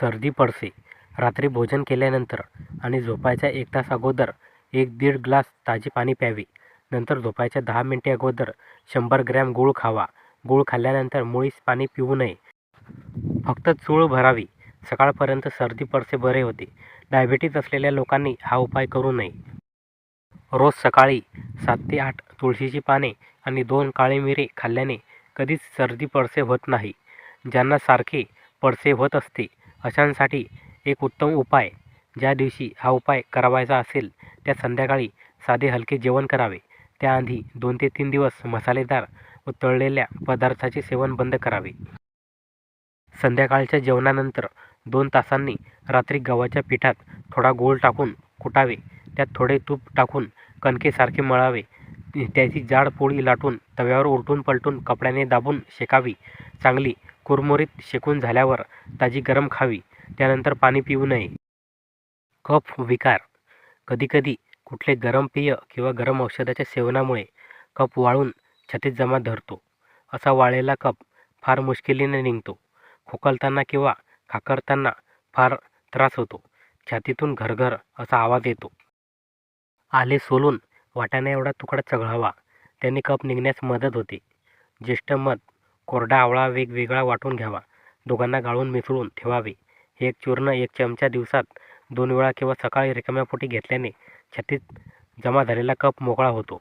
सर्दी पडसे. रात्री भोजन केल्यानंतर आणि झोपायच्या एक तास अगोदर एक दीड ग्लास ताजे पाणी प्यावे. नंतर झोपायच्या दहा मिनिटे अगोदर शंभर ग्रॅम गूळ खावा. गूळ खाल्ल्यानंतर मुळीच पाणी पिऊ नये. फक्त चूळ भरावी. सकाळपर्यंत सर्दी पडसे बरे होते. डायबिटीज असलेल्या लोकांनी हा उपाय करू नये. रोज सकाळी सात ते आठ तुळशीची पाने आणि दोन काळे मिरे खाल्ल्याने कधीच सर्दी पडसे होत नाही. ज्यांना सारखे पडसे होत असते अशांसाठी एक उत्तम उपाय ज्या दिवशी हा उपाय करावायचा असेल त्या संध्याकाळी साधे हलके जेवण करावे. त्याआधी दोन ते तीन दिवस मसालेदार व तळलेल्या पदार्थाचे सेवन बंद करावे. संध्याकाळच्या जेवणानंतर दोन तासांनी रात्री गव्हाच्या पिठात थोडा गोळ टाकून कुटावे. त्यात थोडे तूप टाकून कणकेसारखे मळावे. त्याची जाड पोळी लाटून तव्यावर उलटून पलटून कपड्याने दाबून शेकावी. चांगली कुरमुरीत शेकून झाल्यावर ताजी गरम खावी त्यानंतर पाणी पिऊ नये. कफ विकार. कधीकधी कुठले गरम पेय किंवा गरम औषधाच्या सेवनामुळे कप वाळून छातीत जमा धरतो. असा वाळलेला कप फार मुश्किलीने निघतो. खोकलताना किंवा खाकरताना फार त्रास होतो. छातीतून घरघर असा आवाज येतो. आले सोलून वाटाण्या एवढा तुकडा चघळावा. त्याने कप निघण्यास मदत होते. ज्येष्ठ मध कोरडा आवळा वेगवेगळा वाटून घ्यावा. दोघांना गाळून मिसळून ठेवावे. एक चूर्ण एक चमचा दिवसात दोन वेळा किंवा सकाळी रिकाम्या पोटी घेतल्याने छातीत जमा झालेला कफ मोकळा होतो.